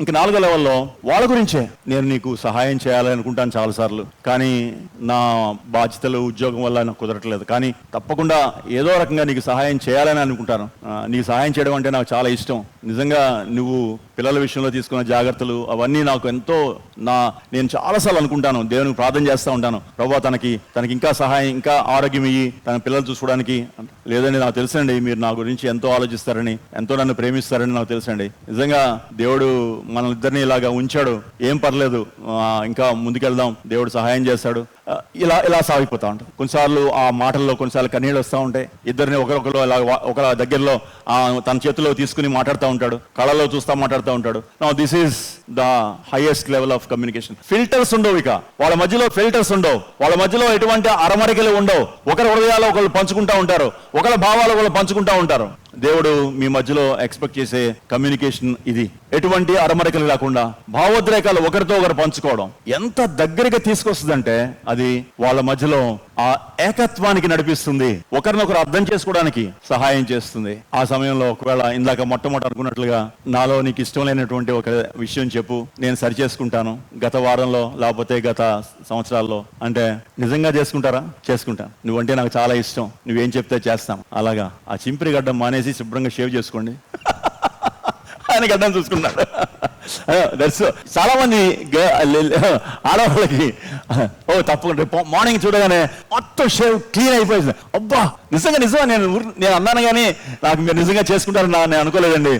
ఇంక నాలుగో లెవెల్లో వాళ్ళ గురించే. నేను నీకు సహాయం చేయాలని అనుకుంటాను చాలాసార్లు. కానీ నా బాధ్యతలు ఉద్యోగం వల్ల నాకు కుదరట్లేదు. కానీ తప్పకుండా ఏదో రకంగా నీకు సహాయం చేయాలని అనుకుంటాను. నీకు సహాయం చేయడం అంటే నాకు చాలా ఇష్టం. నిజంగా నువ్వు పిల్లల విషయంలో తీసుకున్న జాగ్రత్తలు అవన్నీ నాకు ఎంతో నా నేను చాలాసార్లు అనుకుంటాను. దేవునికి ప్రార్థన చేస్తూ ఉంటాను. ప్రభు తనకి తనకి ఇంకా సహాయం ఇంకా ఆరోగ్యం ఇయ్యి తన పిల్లలు చూసుకోవడానికి. లేదండి నాకు తెలుసండి మీరు నా గురించి ఎంతో ఆలోచిస్తారని ఎంతో నన్ను ప్రేమిస్తారని నాకు తెలుసండి. నిజంగా దేవుడు మనల్ని ఇద్దరిని ఇలాగా ఉంచాడు. ఏం పర్లేదు ఇంకా ముందుకెళ్దాం. దేవుడు సహాయం చేస్తాడు. ఇలా ఇలా సాగిపోతూ ఉంటాం. కొన్నిసార్లు ఆ మాటల్లో కొన్నిసార్లు కన్నీళ్ళు వస్తూ ఉంటాయి. ఇద్దరిని ఒకరొకరు ఇలా ఒక దగ్గరలో తన చేతిలో తీసుకుని మాట్లాడుతూ ఉంటాడు. కళలో చూస్తా మాట్లాడుతూ ఉంటాడు. This is the highest level of communication filters ఉండవు ఇక. వాళ్ళ మధ్యలో ఫిల్టర్స్ ఉండవు. వాళ్ళ మధ్యలో ఎటువంటి అరమరికలు ఉండవు. ఒకరి హృదయాలు ఒకళ్ళు పంచుకుంటా ఉంటారు. ఒకళ్ళ భావాలు ఒకళ్ళు పంచుకుంటా ఉంటారు. దేవుడు మీ మధ్యలో ఎక్స్పెక్ట్ చేసే కమ్యూనికేషన్ ఇది. ఎటువంటి అరమరికలు లేకుండా భావోద్రేకాలు ఒకరితో ఒకరు పంచుకోవడం. ఎంత దగ్గరగా తీసుకొస్తుందంటే అది వాళ్ళ మధ్యలో ఆ ఏకత్వానికి నడిపిస్తుంది. ఒకరినొకరు అర్థం చేసుకోవడానికి సహాయం చేస్తుంది. ఆ సమయంలో ఒకవేళ ఇందాక మొట్టమొదటి అనుకున్నట్లుగా నాలో నీకు ఇష్టం లేనటువంటి ఒక విషయం చెప్పు. నేను సరి చేసుకుంటాను. గత వారంలో లేకపోతే గత సంవత్సరాల్లో అంటే నిజంగా చేసుకుంటారా? చేసుకుంటాను నువ్వంటే నాకు చాలా ఇష్టం. నువ్వేం చెప్తే చేస్తాం. అలాగా. ఆ చింపిరి గడ్డం మానేసి శుభ్రంగా షేవ్ చేసుకోండి. ఆయన గడ్డం చూసుకున్నాడు. దట్స్ చాలా మంది ఆడవాళ్ళకి ఓ తప్పకుండా రేపు మార్నింగ్ చూడగానే మొత్తం షేవ్ క్లీన్ అయిపోయింది. అబ్బా నిజంగా నిజంగా నేను నేను అన్నాను కానీ నాకు మీరు నిజంగా చేసుకుంటారు నా- నేను అనుకోలేదండి.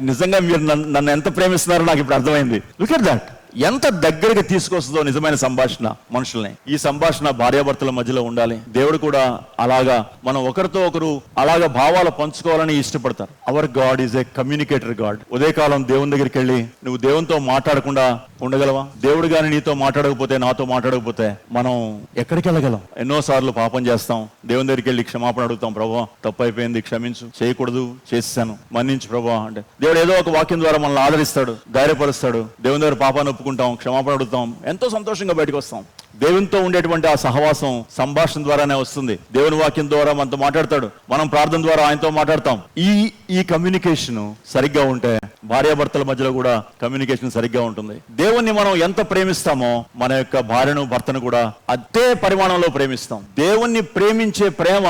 నిజంగా మీరు నన్ను ఎంత ప్రేమిస్తున్నారో నాకు ఇప్పుడు అర్థమైంది. లుక్ ఎట్ దట్ ఎంత దగ్గరగా తీసుకొస్తుందో నిజమైన సంభాషణ మనుషుల్ని. ఈ సంభాషణ భార్యాభర్తల మధ్యలో ఉండాలి. దేవుడు కూడా అలాగా మనం ఒకరితో ఒకరు అలాగా భావాలు పంచుకోవాలని ఇష్టపడతారు. Our God is a communicator God ఉదయకాలం దేవుని దగ్గరికి వెళ్ళి నువ్వు దేవునితో మాట్లాడకుండా ఉండగలవా? దేవుడు గాని నీతో మాట్లాడకపోతే నాతో మాట్లాడకపోతే మనం ఎక్కడికి వెళ్ళగలం? ఎన్నో సార్లు పాపం చేస్తాం. దేవుని దగ్గరికి వెళ్ళి క్షమాపణ అడుగుతాం. ప్రభా తప్పు అయిపోయింది క్షమించు. చేయకూడదు చేశాను మన్నించు ప్రభా అంటే. దేవుడు ఏదో ఒక వాక్యం ద్వారా మనల్ని ఆదరిస్తాడు ధైర్యపరుస్తాడు దేవుని దగ్గర పాపాన్ని ఒప్పుకుంటాం క్షమాపణ అడుగుతాం. ఎంతో సంతోషంగా బయటకు వస్తాం. దేవునితో ఉండేటువంటి ఆ సహవాసం సంభాషణ ద్వారానే వస్తుంది. దేవుని వాక్యం ద్వారా మనతో మాట్లాడతాడు. మనం ప్రార్థన ద్వారా ఆయనతో మాట్లాడతాం. ఈ ఈ కమ్యూనికేషన్ సరిగ్గా ఉంటే భార్యాభర్తల మధ్యలో కూడా కమ్యూనికేషన్ సరిగ్గా ఉంటుంది. దేవుణ్ణి మనం ఎంత ప్రేమిస్తామో మన యొక్క భార్యను భర్తను కూడా అదే పరిమాణంలో ప్రేమిస్తాం. దేవుణ్ణి ప్రేమించే ప్రేమ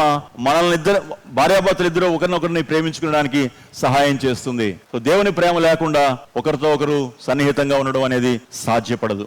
మనల్ని ఇద్దరు భార్యాభర్తలు ఇద్దరు ఒకరినొకరిని ప్రేమించుకోవడానికి సహాయం చేస్తుంది. సో దేవుని ప్రేమ లేకుండా ఒకరితో ఒకరు సన్నిహితంగా ఉండడం అనేది సాధ్యపడదు.